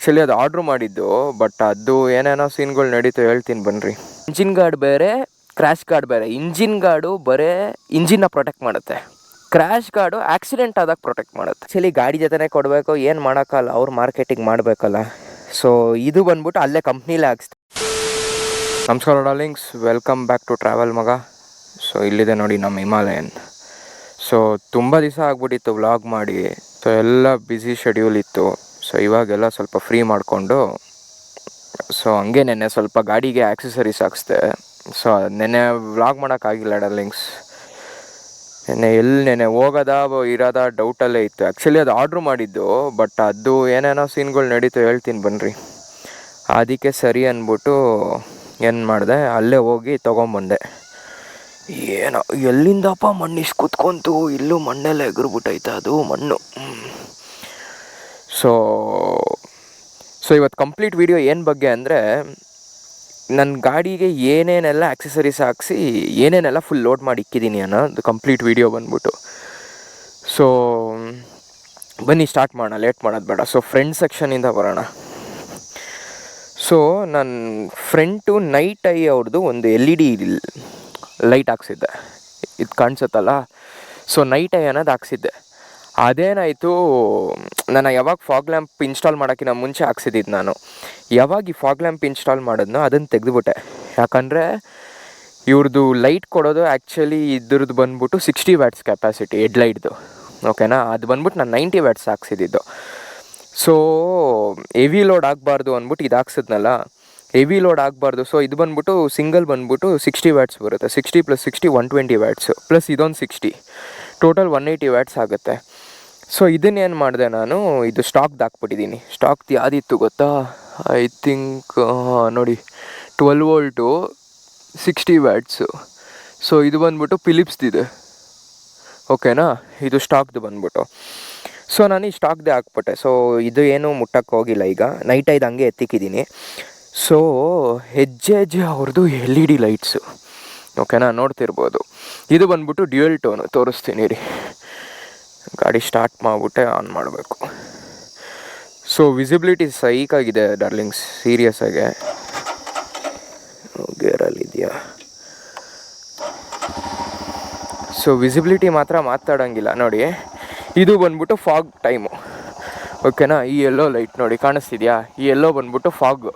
Actually ಅದು order ಮಾಡಿದ್ದು but ಅದು ಏನೇನೋ ಸೀನ್ಗಳು ನಡೀತು ಹೇಳ್ತೀನಿ ಬನ್ನಿರಿ ಇಂಜಿನ್ ಗಾರ್ಡ್ ಬೇರೆ ಕ್ರ್ಯಾಶ್ ಗಾರ್ಡ್ ಬೇರೆ. ಇಂಜಿನ್ ಗಾರ್ಡು ಬರೇ ಇಂಜಿನ್ನ ಪ್ರೊಟೆಕ್ಟ್ ಮಾಡುತ್ತೆ. ಕ್ರ್ಯಾಶ್ ಗಾರ್ಡು ಆಕ್ಸಿಡೆಂಟ್ ಆದಾಗ ಪ್ರೊಟೆಕ್ಟ್ ಮಾಡುತ್ತೆ. ಆ್ಯಕ್ಚುಲಿ ಗಾಡಿ ಜೊತೆನೇ ಕೊಡಬೇಕು, ಏನು ಮಾಡೋಕ್ಕಲ್ಲ, ಅವ್ರು ಮಾರ್ಕೆಟಿಂಗ್ ಮಾಡಬೇಕಲ್ಲ. ಸೊ ಇದು ಬಂದ್ಬಿಟ್ಟು ಅಲ್ಲೇ ಕಂಪ್ನಿಲೇ ಹಾಕ್ಸ್ತು ನಮಸ್ಕಾರ darlings welcome back to travel ಮಗ. ಸೊ ಇಲ್ಲಿದೆ ನೋಡಿ ನಮ್ಮ ಹಿಮಾಲಯನ್. ಸೊ ತುಂಬ ದಿವಸ ಆಗ್ಬಿಟ್ಟಿತ್ತು ವ್ಲಾಗ್ ಮಾಡಿ. ಸೊ ಎಲ್ಲ ಬ್ಯುಸಿ ಶೆಡ್ಯೂಲ್ ಇತ್ತು. ಸೊ ಇವಾಗೆಲ್ಲ ಸ್ವಲ್ಪ ಫ್ರೀ ಮಾಡಿಕೊಂಡು ಸೊ ಹಂಗೆ ನೆನ್ನೆ ಸ್ವಲ್ಪ ಗಾಡಿಗೆ ಆ್ಯಕ್ಸೆಸರೀಸ್ ಹಾಕ್ಸ್ದೆ. ಸೊ ನೆನ್ನೆ ವ್ಲಾಗ್ ಮಾಡೋಕ್ಕಾಗಿಲ್ಲ ಡಾರ್ಲಿಂಗ್ಸ್ ನೆನ್ನೆ ಎಲ್ಲಿ ನೆನೆ ಹೋಗೋದ ಇರೋದ ಡೌಟಲ್ಲೇ ಇತ್ತು. ಆ್ಯಕ್ಚುಲಿ ಅದು ಆರ್ಡ್ರ್ ಮಾಡಿದ್ದು ಬಟ್ ಅದು ಏನೇನೋ ಸೀನ್ಗಳು ನಡೀತು ಹೇಳ್ತೀನಿ ಬನ್ನಿರಿ ಅದಕ್ಕೆ ಸರಿ ಅಂದ್ಬಿಟ್ಟು ಏನು ಮಾಡಿದೆ, ಅಲ್ಲೇ ಹೋಗಿ ತೊಗೊಂಬಂದೆ. ಏನೋ ಎಲ್ಲಿಂದಪ್ಪ ಮಣ್ಣಿಸ್ ಕುತ್ಕೊಂತು? ಇಲ್ಲೂ ಮಣ್ಣೆಲ್ಲ ಎಗರ್ಬಿಟ್ಟೈತೆ ಅದು ಮಣ್ಣು. ಸೊ ಸೊ ಇವತ್ತು ಕಂಪ್ಲೀಟ್ ವಿಡಿಯೋ ಏನು ಬಗ್ಗೆ ಅಂದರೆ ನನ್ನ ಗಾಡಿಗೆ ಏನೇನೆಲ್ಲ ಆಕ್ಸೆಸರೀಸ್ ಹಾಕ್ಸಿ, ಏನೇನೆಲ್ಲ ಫುಲ್ ಲೋಡ್ ಮಾಡಿ ಇಕ್ಕಿದ್ದೀನಿ ಅನ್ನೋದು ಕಂಪ್ಲೀಟ್ ವಿಡಿಯೋ ಬಂದ್ಬಿಟ್ಟು. ಸೊ ಬನ್ನಿ ಸ್ಟಾರ್ಟ್ ಮಾಡೋಣ ಲೇಟ್ ಮಾಡೋದು ಬೇಡ. ಸೊ ಫ್ರೆಂಡ್ ಸೆಕ್ಷನಿಂದ ಬರೋಣ. ಸೊ ನನ್ನ ಫ್ರೆಂಟು ನೈಟ್ ಐ ಅವ್ರದ್ದು ಒಂದು ಎಲ್ ಇ ಡಿ ಲೈಟ್ ಹಾಕ್ಸಿದ್ದೆ. ಇದು ಕಾಣಿಸುತ್ತಲ್ಲ? ಸೊ ನೈಟ್ ಐ ಅನ್ನೋದು ಹಾಕ್ಸಿದ್ದೆ. ಅದೇನಾಯಿತು ನಾನು ಯಾವಾಗ ಫಾಗ್ ಲ್ಯಾಂಪ್ ಇನ್ಸ್ಟಾಲ್ ಮಾಡೋಕ್ಕಿಂತ ಮುಂಚೆ ಹಾಕ್ಸಿದ್ದಿದ್ದು ನಾನು. ಯಾವಾಗ ಈ ಫಾಗ್ ಲ್ಯಾಂಪ್ ಇನ್ಸ್ಟಾಲ್ ಮಾಡಿದ್ನೋ ಅದನ್ನು ತೆಗೆದುಬಿಟ್ಟೆ. ಯಾಕಂದರೆ ಇವ್ರದ್ದು ಲೈಟ್ ಕೊಡೋದು ಆ್ಯಕ್ಚುಲಿ ಇದ್ರದ್ದು ಬಂದ್ಬಿಟ್ಟು ಸಿಕ್ಸ್ಟಿ ವ್ಯಾಟ್ಸ್ ಕೆಪಾಸಿಟಿ ಹೆಡ್ಲೈಟ್ದು ಓಕೆನಾ ಅದು ಬಂದ್ಬಿಟ್ಟು ನಾನು ನೈಂಟಿ ವ್ಯಾಟ್ಸ್ ಹಾಕ್ಸಿದ್ದಿದ್ದು ಸೊ ಹೆವಿ ಲೋಡ್ ಆಗಬಾರ್ದು ಅಂದ್ಬಿಟ್ಟು ಇದು ಹಾಕ್ಸಿದ್ನಲ್ಲ? ಹೆವಿ ಲೋಡ್ ಆಗಬಾರ್ದು. ಸೊ ಇದು ಬಂದ್ಬಿಟ್ಟು ಸಿಂಗಲ್ ಬಂದ್ಬಿಟ್ಟು ಸಿಕ್ಸ್ಟಿ ವ್ಯಾಟ್ಸ್ ಬರುತ್ತೆ. Sixty plus sixty one twenty watts plus ಇದೊಂದು sixty total one eighty watts ಆಗುತ್ತೆ. ಸೊ ಇದನ್ನೇನು ಮಾಡಿದೆ ನಾನು? ಇದು ಸ್ಟಾಕ್ದು ಹಾಕ್ಬಿಟ್ಟಿದ್ದೀನಿ ಸ್ಟಾಕ್ದು ಯಾವುದಿತ್ತು ಗೊತ್ತಾ? ಐ ಥಿಂಕ್ ನೋಡಿ twelve volt sixty watts so ಇದು ಬಂದ್ಬಿಟ್ಟು ಫಿಲಿಪ್ಸ್ದಿದೆ ಓಕೆನಾ ಇದು ಸ್ಟಾಕ್ದು ಬಂದ್ಬಿಟ್ಟು. ಸೊ ನಾನು ಈ ಸ್ಟಾಕ್ದೇ ಹಾಕ್ಬಿಟ್ಟೆ. ಸೊ ಇದು ಏನು ಮುಟ್ಟಕ್ಕೆ ಹೋಗಿಲ್ಲ ಈಗ. ನೈಟ್ ಐದು ಹಂಗೆ ಎತ್ತಿಕ್ಕಿದ್ದೀನಿ ಸೊ ಹೆಜ್ಜೆ ಹೆಜ್ಜೆ ಅವ್ರದ್ದು ಎಲ್ ಇ ಡಿ ಲೈಟ್ಸು ಓಕೆನಾ ನೋಡ್ತಿರ್ಬೋದು. ಇದು ಬಂದ್ಬಿಟ್ಟು ಡ್ಯೂಯಲ್ ಟೋನು ತೋರಿಸ್ತೀನಿ ರೀ. ಗಾಡಿ ಸ್ಟಾರ್ಟ್ ಮಾಡಿಬಿಟ್ಟೆ ಆನ್ ಮಾಡಬೇಕು. ಸೊ ವಿಸಿಬಿಲಿಟಿ ಸೈಕಾಗಿದೆ ಡಾರ್ಲಿಂಗ್ಸ್ ಸೀರಿಯಸ್ ಗೇರಲ್ಲಿ ಇದೆಯಾ? ಸೊ ವಿಸಿಬಿಲಿಟಿ ಮಾತ್ರ ಮಾತಾಡೋಂಗಿಲ್ಲ, ನೋಡಿ. ಇದು ಬಂದ್ಬಿಟ್ಟು ಫಾಗ್ ಟೈಮು ಓಕೆನಾ ಈ ಎಲ್ಲೋ ಲೈಟ್ ನೋಡಿ, ಕಾಣಿಸ್ತಿದ್ಯಾ? ಈ ಎಲ್ಲೋ ಬಂದ್ಬಿಟ್ಟು ಫಾಗ್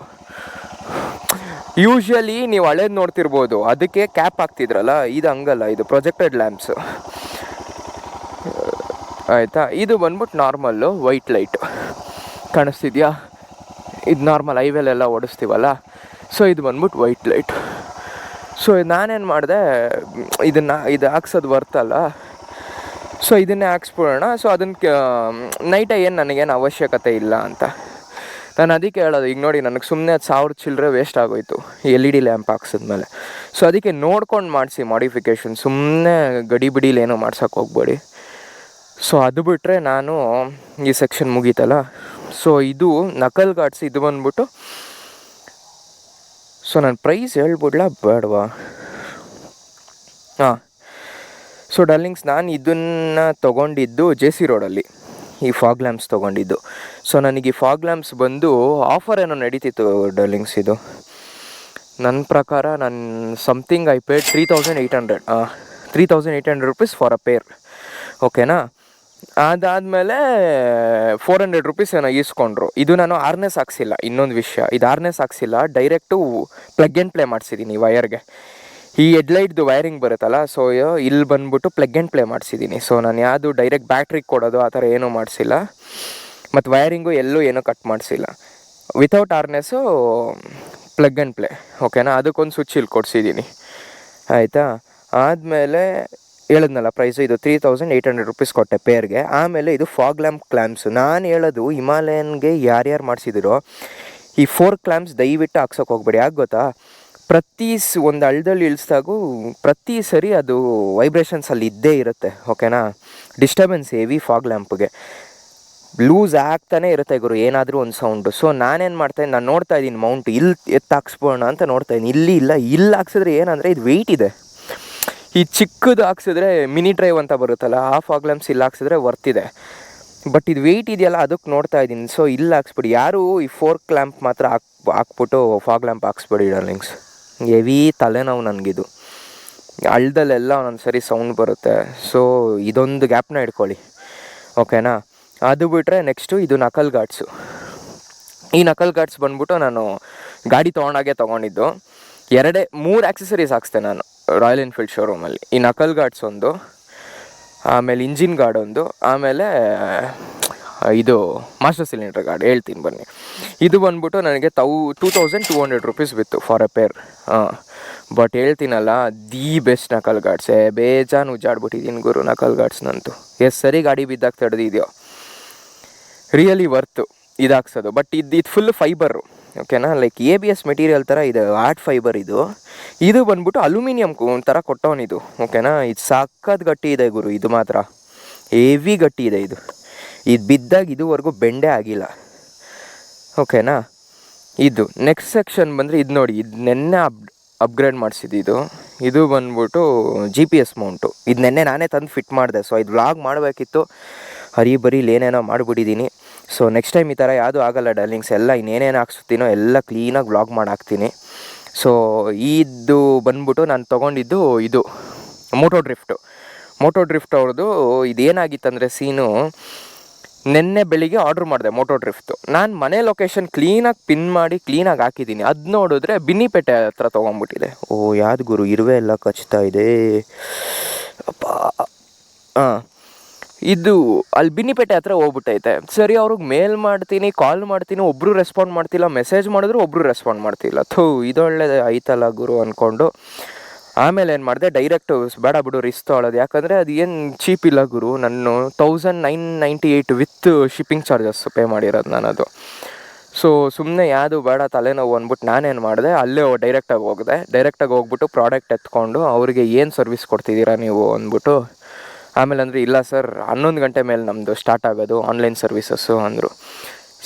ಯೂಶ್ವಲಿ ನೀವು ಹಳೇದು ನೋಡ್ತಿರ್ಬೋದು, ಅದಕ್ಕೆ ಕ್ಯಾಪ್ ಹಾಕ್ತಿದ್ರಲ್ಲ, ಇದು ಹಂಗಲ್ಲ, ಇದು ಪ್ರೊಜೆಕ್ಟೆಡ್ ಲ್ಯಾಂಪ್ಸು ಆಯಿತಾ? ಇದು ಬಂದ್ಬಿಟ್ಟು ನಾರ್ಮಲ್ಲು, ವೈಟ್ ಲೈಟ್. ಕಾಣಿಸ್ತಿದ್ಯಾ? ಇದು ನಾರ್ಮಲ್ ಹೈವೇಲೆಲ್ಲ ಓಡಿಸ್ತೀವಲ್ಲ? ಸೊ, ಇದು ಬಂದ್ಬಿಟ್ಟು ವೈಟ್ ಲೈಟ್. ಸೊ, ನಾನೇನು ಮಾಡಿದೆ, ಇದನ್ನು, ಇದು ಹಾಕ್ಸೋದು ಬರ್ತಲ್ಲ ಸೊ, ಇದನ್ನೇ ಹಾಕ್ಸ್ಬಿಡೋಣ. ಸೊ ಅದನ್ನು ನೈಟ ಏನು ನನಗೇನು ಅವಶ್ಯಕತೆ ಇಲ್ಲ ಅಂತ. ನಾನು ಅದಕ್ಕೆ ಹೇಳೋದು, ಈಗ ನೋಡಿ, ನನಗೆ ಸುಮ್ಮನೆ ಅದು ಸಾವಿರ ಚಿಲ್ಲರೆ ವೇಸ್ಟ್ ಆಗೋಯ್ತು ಎಲ್ ಇ ಡಿ ಲ್ಯಾಂಪ್ ಹಾಕ್ಸಿದ್ಮೇಲೆ. ಸೊ, ಅದಕ್ಕೆ ನೋಡ್ಕೊಂಡು ಮಾಡಿಸಿ ಮಾಡಿಫಿಕೇಷನ್ ಸುಮ್ಮನೆ ಗಡಿ ಬಿಡಿಲಿ ಏನೋ ಮಾಡ್ಸೋಕೆ ಹೋಗ್ಬೇಡಿ. ಸೊ ಅದು ಬಿಟ್ಟರೆ ನಾನು ಈ ಸೆಕ್ಷನ್ ಮುಗೀತಲ್ಲ? ಸೊ ಇದು ನಕಲ್ ಗಾಡ್ಸ್ ಇದು ಬಂದ್ಬಿಟ್ಟು ಸೊ ನಾನು ಪ್ರೈಸ್ ಹೇಳ್ಬಿಡ್ಲಾ ಬೇಡವಾ? ಹಾಂ. ಸೊ ಡಾರ್ಲಿಂಗ್ಸ್, ನಾನು ಇದನ್ನು ತೊಗೊಂಡಿದ್ದು ಜೆ ಸಿ ರೋಡಲ್ಲಿ. ಈ ಫಾಗ್ ಲ್ಯಾಂಪ್ಸ್ ತೊಗೊಂಡಿದ್ದು. ಸೊ ನನಗೆ ಈ ಫಾಗ್ ಲ್ಯಾಂಪ್ಸ್ ಬಂದು ಆಫರ್ ಏನೋ ನಡೀತಿತ್ತು ಡಾರ್ಲಿಂಗ್ಸ್ ಇದು. ನನ್ನ ಪ್ರಕಾರ ನನ್ನ something I paid three thousand eight hundred three thousand eight hundred rupees for a pair ಓಕೆನಾ ಅದಾದಮೇಲೆ ಫೋರ್ ಹಂಡ್ರೆಡ್ ರುಪೀಸ್ ಏನೋ ಈಸ್ಕೊಂಡ್ರು. ಇದು ನಾನು ಆರ್ನೆಸ್ ಹಾಕ್ಸಿಲ್ಲ, ಇನ್ನೊಂದು ವಿಷಯ. ಇದು ಆರ್ನೆಸ್ ಹಾಕ್ಸಿಲ್ಲ ಡೈರೆಕ್ಟು ಪ್ಲಗ್ ಆ್ಯಂಡ್ ಪ್ಲೇ ಮಾಡಿಸಿದ್ದೀನಿ ವಯರ್ಗೆ ಈ ಹೆಡ್ಲೈಟ್ದು ವೈರಿಂಗ್ ಬರುತ್ತಲ್ಲ ಸೊ ಇಲ್ಲಿ ಬಂದ್ಬಿಟ್ಟು ಪ್ಲಗ್ ಆ್ಯಂಡ್ ಪ್ಲೇ ಮಾಡಿಸಿದ್ದೀನಿ ಸೊ ನಾನು ಯಾವುದು ಡೈರೆಕ್ಟ್ ಬ್ಯಾಟ್ರಿಗೆ ಕೊಡೋದು ಆ ಥರ ಏನೂ ಮಾಡಿಸಿಲ್ಲ. ಮತ್ತು ವೈರಿಂಗು ಎಲ್ಲೂ ಏನೂ ಕಟ್ ಮಾಡಿಸಿಲ್ಲ. Without harness plug and play ಓಕೆನಾ ಅದಕ್ಕೊಂದು ಸ್ವಿಚ್ ಇಲ್ಲಿ ಕೊಡಿಸಿದ್ದೀನಿ ಆಯಿತಾ? ಆದಮೇಲೆ ಹೇಳಿದ್ನಲ್ಲ ಪ್ರೈಸು ಇದು three thousand eight hundred rupees ಕೊಟ್ಟೆ ಪೇರ್ಗೆ ಆಮೇಲೆ ಇದು ಫಾಗ್ ಲ್ಯಾಂಪ್ ಕ್ಲ್ಯಾಂಪ್ಸು ನಾನು ಹೇಳೋದು ಹಿಮಾಲಯನ್ಗೆ ಯಾರ್ಯಾರು ಮಾಡಿಸಿದಿರೋ ಈ ಫೋರ್ ಕ್ಲ್ಯಾಂಪ್ಸ್ ದಯವಿಟ್ಟು ಹಾಕ್ಸೋಕೆ ಹೋಗ್ಬೇಡಿ. ಯಾಕೆ ಗೊತ್ತಾ? ಪ್ರತಿ ಒಂದು ಹಳ್ದಲ್ಲಿ ಇಳಿಸ್ದಾಗೂ ಪ್ರತಿ ಸರಿ ಅದು ವೈಬ್ರೇಷನ್ಸ್ ಅಲ್ಲಿ ಇದ್ದೇ ಇರುತ್ತೆ ಓಕೆನಾ ಡಿಸ್ಟರ್ಬೆನ್ಸ್ ಹೆವಿ ಫಾಗ್ ಲ್ಯಾಂಪ್ಗೆ ಲೂಸ್ ಆಗ್ತಾನೆ ಇರುತ್ತೆ ಗುರು, ಏನಾದರೂ ಒಂದು ಸೌಂಡು ಸೊ ನಾನೇನು ಮಾಡ್ತಾಯಿದ್ದೀನಿ ನಾನು ನೋಡ್ತಾ ಇದ್ದೀನಿ ಮೌಂಟ್ ಇಲ್ಲಿ ಎತ್ತಾಕ್ಸ್ಬೋಣ ಅಂತ ನೋಡ್ತಾ ಇದ್ದೀನಿ. ಇಲ್ಲಿ ಇಲ್ಲ ಇಲ್ಲಿ ಹಾಕ್ಸಿದ್ರೆ ಏನಂದರೆ ಇದು ವೆಯ್ಟ್ ಇದೆ. ಈ ಚಿಕ್ಕದು ಹಾಕ್ಸಿದ್ರೆ ಮಿನಿ ಡ್ರೈವ್ ಅಂತ ಬರುತ್ತಲ್ಲ ಆ ಫಾಗ್ ಲ್ಯಾಂಪ್ಸ್ ಇಲ್ಲಿ ಹಾಕ್ಸಿದ್ರೆ ವರ್ತಿದೆ ಬಟ್ ಇದು ವೆಯ್ಟ್ ಇದೆಯಲ್ಲ, ಅದಕ್ಕೆ ನೋಡ್ತಾ ಇದ್ದೀನಿ. ಸೊ ಇಲ್ಲಿ ಹಾಕ್ಸ್ಬಿಡಿ. ಯಾರು ಈ ಫೋರ್ ಕ್ಲ್ಯಾಂಪ್ ಮಾತ್ರ ಹಾಕ್, ಹಾಕ್ಬಿಟ್ಟು ಫಾಗ್ ಲ್ಯಾಂಪ್ ಹಾಕ್ಸ್ಬಿಡಿ ಡಾರ್ಲಿಂಗ್ಸ್ ಹೆವಿ ತಲೆನೋವು ನನಗಿದು. ಹಳ್ದಲ್ಲೆಲ್ಲ ಒಂದೊಂದು ಸರಿ ಸೌಂಡ್ ಬರುತ್ತೆ. ಸೊ ಇದೊಂದು ಗ್ಯಾಪ್ನ ಇಟ್ಕೊಳ್ಳಿ ಓಕೆನಾ ಅದು ಬಿಟ್ಟರೆ ನೆಕ್ಸ್ಟು ಇದು ನಕಲ್ ಗಾಡ್ಸು ಈ ನಕಲ್ ಗಾರ್ಡ್ಸ್ ಬಂದ್ಬಿಟ್ಟು ನಾನು ಗಾಡಿ ತೊಗೊಂಡಾಗೆ ತೊಗೊಂಡಿದ್ದು. ಎರಡೇ, ಮೂರು ಆಕ್ಸೆಸರೀಸ್ ಹಾಕ್ಸ್ತೆ ನಾನು ರಾಯಲ್ ಎನ್ಫೀಲ್ಡ್ ಶೋರೂಮಲ್ಲಿ ಈ ನಕಲ್ ಗಾರ್ಡ್ಸ್ ಒಂದು, ಆಮೇಲೆ ಇಂಜಿನ್ ಗಾರ್ಡ್ ಒಂದು, ಆಮೇಲೆ, ಇದು ಮಾಸ್ಟರ್ ಸಿಲಿಂಡರ್ ಗಾರ್ಡ್ ಹೇಳ್ತೀನಿ ಬನ್ನಿ. ಇದು ಬಂದ್ಬಿಟ್ಟು ನನಗೆ thou two thousand two hundred rupees ಬಿತ್ತು ಫಾರ್ ಅ ಪೇರ್ ಹಾಂ. ಬಟ್ ಹೇಳ್ತೀನಲ್ಲ ದಿ ಬೆಸ್ಟ್ ನಕಲ್ ಗಾರ್ಡ್ಸೇ ಬೇಜಾನ್ ಉಜ್ಜಾಡ್ಬಿಟ್ಟಿದ್ದೀನಿ ಗುರು ನಕಲ್ ಗಾರ್ಡ್ಸ್ನಂತೂ ಎಷ್ಟು ಸರಿ ಗಾಡಿ ಬಿದ್ದಾಗ ತಡೆದಿದೆಯೋ. ರಿಯಲಿ ವರ್ತು ಇದಾಕ್ಸೋದು ಬಟ್ ಇದು ಇದು ಫುಲ್ ಫೈಬರು ಓಕೆನಾ? Like A B S material ಥರ ಇದು ಆರ್ಟ್ ಫೈಬರ್ ಇದು. ಇದು ಬಂದ್ಬಿಟ್ಟು ಅಲ್ಯೂಮಿನಿಯಂ ಥರ ಕೊಟ್ಟವನಿದು ಓಕೆನಾ? ಇದು ಸಾಕದ್ ಗಟ್ಟಿ ಇದೆ ಗುರು, ಇದು ಮಾತ್ರ. ಹೆವಿ ಗಟ್ಟಿ ಇದೆ ಇದು. ಇದು ಬಿದ್ದಾಗ ಇದುವರೆಗೂ ಬೆಂಡೆ ಆಗಿಲ್ಲ. ಓಕೆನಾ? ಇದು ನೆಕ್ಸ್ಟ್ ಸೆಕ್ಷನ್ ಬಂದರೆ ಇದು ನೋಡಿ, ಇದು ನೆನ್ನೆ ಅಪ್ ಅಪ್ಗ್ರೇಡ್ ಮಾಡಿಸಿದ್ದು ಇದು. ಇದು ಬಂದ್ಬಿಟ್ಟು ಜಿ ಪಿ ಎಸ್ ಮೌಂಟು ಇದು ನೆನ್ನೆ ನಾನೇ ತಂದು ಫಿಟ್ ಮಾಡಿದೆ ಸೊ ಇದು ವ್ಲಾಗ್ ಮಾಡಬೇಕಿತ್ತು. ಹರಿ ಬರೀಲಿ ಏನೇನೋ ಮಾಡಿಬಿಟ್ಟಿದ್ದೀನಿ ಸೊ ನೆಕ್ಸ್ಟ್ ಟೈಮ್ ಈ ಥರ ಯಾವುದೂ ಆಗಲ್ಲ ಡರ್ಲಿಂಗ್ಸ್ ಎಲ್ಲ ಇನ್ನೇನೇನು ಹಾಕ್ಸುತ್ತೀನೋ ಎಲ್ಲ ಕ್ಲೀನಾಗಿ ವ್ಲಾಗ್ ಮಾಡಿ ಹಾಕ್ತೀನಿ ಸೊ ಇದು ಬಂದ್ಬಿಟ್ಟು ನಾನು ತೊಗೊಂಡಿದ್ದು ಇದು ಮೋಟೋ ಡ್ರಿಫ್ಟು ಮೋಟೋ ಡ್ರಿಫ್ಟ್ ಅವ್ರದ್ದು ಇದೇನಾಗಿತ್ತಂದರೆ ಸೀನು, ನಿನ್ನೆ ಬೆಳಿಗ್ಗೆ ಆರ್ಡ್ರ್ ಮಾಡಿದೆ ಮೋಟೋ ಡ್ರಿಫ್ಟು ನಾನು ಮನೆ ಲೊಕೇಶನ್ ಕ್ಲೀನಾಗಿ ಪಿನ್ ಮಾಡಿ ಕ್ಲೀನಾಗಿ ಹಾಕಿದ್ದೀನಿ. ಅದು ನೋಡಿದ್ರೆ ಬಿನ್ನಿಪೇಟೆ ಹತ್ರ ತೊಗೊಂಬಿಟ್ಟಿದೆ. ಓ ಯಾವ್ದು ಗುರು, ಇರುವೆ ಎಲ್ಲ ಕಚ್ತಾ ಇದೆ. ಅಪ್ಪ ಹಾಂ. ಇದು ಅಲ್ಲಿ ಬಿನ್ನಿಪೇಟೆ ಹತ್ರ ಹೋಗ್ಬಿಟ್ಟೈತೆ. ಸರಿ ಅವ್ರಿಗೆ ಮೇಲ್ ಮಾಡ್ತೀನಿ ಕಾಲ್ ಮಾಡ್ತೀನಿ ಒಬ್ಬರು ರೆಸ್ಪಾಂಡ್ ಮಾಡ್ತಿಲ್ಲ ಮೆಸೇಜ್ ಮಾಡಿದ್ರು ಒಬ್ರು ರೆಸ್ಪಾಂಡ್ ಮಾಡ್ತಿಲ್ಲ. ಥೂ ಇದೊಳ್ಳೆ ಐತಲ್ಲ ಗುರು ಅಂದ್ಕೊಂಡು ಆಮೇಲೆ ಏನು ಮಾಡಿದೆ ಡೈರೆಕ್ಟ್ ಬೇಡ ಬಿಡು ರಿಸ್ ತೊಗೊಳೋದು. ಯಾಕಂದರೆ ಅದು ಏನು ಚೀಪ್ ಇಲ್ಲ ಗುರು. ನಾನು thousand nine ninety eight with shipping charges pay ಮಾಡಿರೋದು ನಾನು ಅದು ಸೊ ಸುಮ್ಮನೆ ಯಾವುದು ಬೇಡ, ತಲೆನೋವು ಅಂದ್ಬಿಟ್ಟು ನಾನೇನು ಮಾಡಿದೆ, ಅಲ್ಲೇ ಡೈರೆಕ್ಟಾಗಿ ಹೋಗಿದೆ. ಡೈರೆಕ್ಟಾಗಿ ಹೋಗ್ಬಿಟ್ಟು ಪ್ರಾಡಕ್ಟ್ ಎತ್ಕೊಂಡು ಅವರಿಗೆ ಏನು ಸರ್ವಿಸ್ ಕೊಡ್ತಿದ್ದೀರಾ ನೀವು ಅಂದ್ಬಿಟ್ಟು ಆಮೇಲೆ ಅಂದರೆ ಇಲ್ಲ ಸರ್, ಹನ್ನೊಂದು ಗಂಟೆ ಮೇಲೆ ನಮ್ಮದು ಸ್ಟಾರ್ಟ್ ಆಗೋದು ಆನ್ಲೈನ್ ಸರ್ವಿಸಸ್ಸು ಅಂದರು.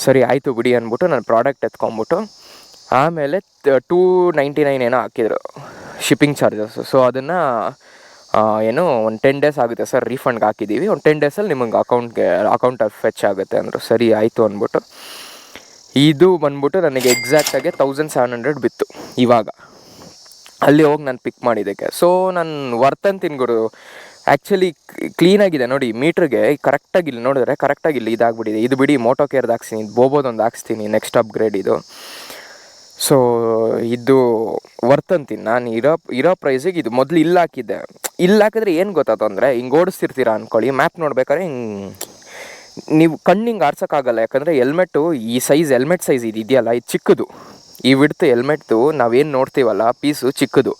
ಸರಿ, ಆಯಿತು ಬಿಡಿ ಅಂದ್ಬಿಟ್ಟು ನಾನು ಪ್ರಾಡಕ್ಟ್ ಎತ್ಕೊಂಬಿಟ್ಟು ಆಮೇಲೆ ಟೂ ನೈಂಟಿ ನೈನ್ ಏನೋ ಹಾಕಿದ್ರು ಶಿಪ್ಪಿಂಗ್ ಚಾರ್ಜಸ್ಸು ಸೊ ಅದನ್ನು ಏನು, ಒಂದು ಟೆನ್ ಡೇಸ್ ಆಗುತ್ತೆ ಸರ್ ರೀಫಂಡ್ಗೆ ಹಾಕಿದ್ದೀವಿ ಒಂದು ಟೆನ್ ಡೇಸಲ್ಲಿ ನಿಮಗೆ ಅಕೌಂಟ್ಗೆ ಅಕೌಂಟ್ ಫೆಚ್ ಆಗುತ್ತೆ ಅಂದರು. ಸರಿ, ಆಯಿತು ಅಂದ್ಬಿಟ್ಟು. ಇದು ಬಂದ್ಬಿಟ್ಟು ನನಗೆ ಎಕ್ಸಾಕ್ಟಾಗಿ ತೌಸಂಡ್ ಸೆವೆನ್ ಹಂಡ್ರೆಡ್ ಬಿತ್ತು ಇವಾಗ. ಅಲ್ಲಿ ಹೋಗಿ ನಾನು ಪಿಕ್ ಮಾಡಿದ್ದಕ್ಕೆ. ಸೊ ನಾನು ವರ್ತ್ ಅಂತೀನಿ ಗುರು ಆ್ಯಕ್ಚುಲಿ ಕ್ಲೀನಾಗಿದೆ ನೋಡಿ ಮೀಟ್ರಿಗೆ ಕರೆಕ್ಟಾಗಿ ಇಲ್ಲಿ ನೋಡಿದ್ರೆ ಕರೆಕ್ಟಾಗಿ ಇಲ್ಲಿ ಇದಾಗ್ಬಿಟ್ಟಿದೆ. ಇದು ಬಿಡಿ ಮೋಟೋ ಕೇರ್ದು ಹಾಕ್ಸ್ತೀನಿ. ಬೋಬೋದೊಂದು ಹಾಕ್ಸ್ತೀನಿ ನೆಕ್ಸ್ಟ್ ಅಪ್ಗ್ರೇಡ್ ಇದು. ಸೊ ಇದು ವರ್ತ್ ಅಂತೀನಿ. ನಾನು ಇರೋ ಇರೋ ಪ್ರೈಸಿಗೆ ಇದು ಮೊದಲು ಇಲ್ಲಿ ಹಾಕಿದ್ದೆ. ಇಲ್ಲಿ ಹಾಕಿದ್ರೆ ಏನು ಗೊತ್ತಾಯ್ತು ಅಂದರೆ ಹಿಂಗೆ ಓಡಿಸ್ತಿರ್ತೀರಾ ಅಂದ್ಕೊಳ್ಳಿ ಮ್ಯಾಪ್ ನೋಡ್ಬೇಕಾದ್ರೆ ಹಿಂಗೆ, ನೀವು ಕಣ್ಣಿಂಗೆ ಆರ್ಸೋಕ್ಕಾಗಲ್ಲ. ಯಾಕಂದರೆ ಹೆಲ್ಮೆಟ್ಟು ಈ ಸೈಜ್ ಹೆಲ್ಮೆಟ್ ಸೈಜ್ ಇದು ಇದೆಯಲ್ಲ, ಇದು ಚಿಕ್ಕದು. ಈ ವಿಡ್ತು ಹೆಲ್ಮೆಟ್ದು ನಾವೇನು ನೋಡ್ತೀವಲ್ಲ ಪೀಸು ಚಿಕ್ಕದು.